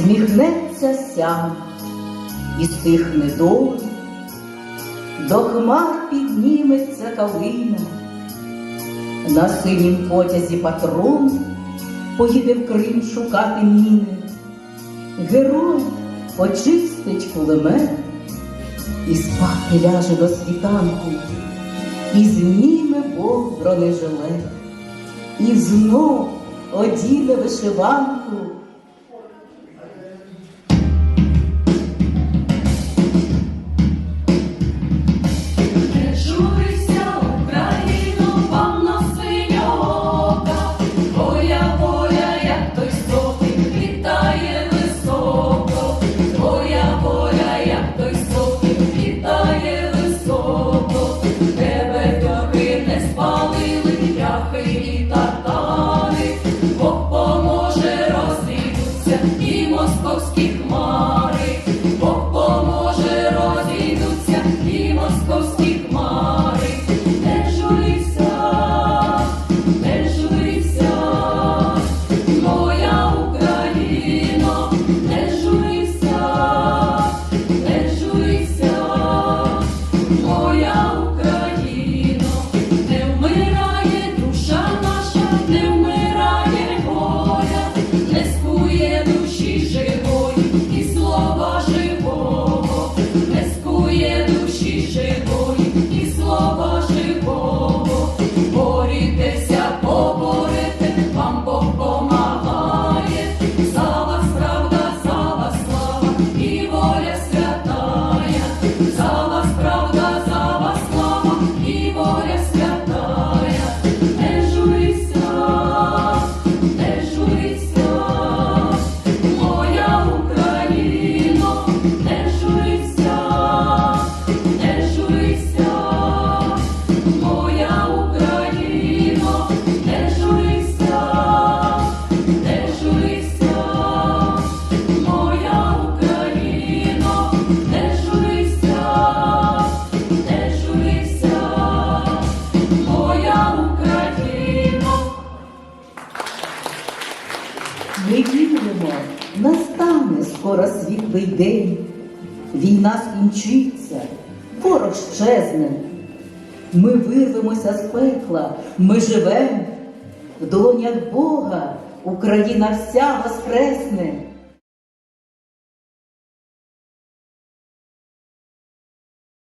Сміхнеться сям і стихне доль, до хмар підніметься калина, на синім потязі патрон поїде в Крим шукати міни. Герой почистить кулемет і спати ляже до світанку, і зніме Бог бронежилет, і знов одіне вишиванку. І московські хмари, Yes. Ми віримо, настане скоро світлий день. Війна скінчиться, ворог щезне. Ми вирвемося з пекла, ми живем. В долонях Бога Україна вся воскресне.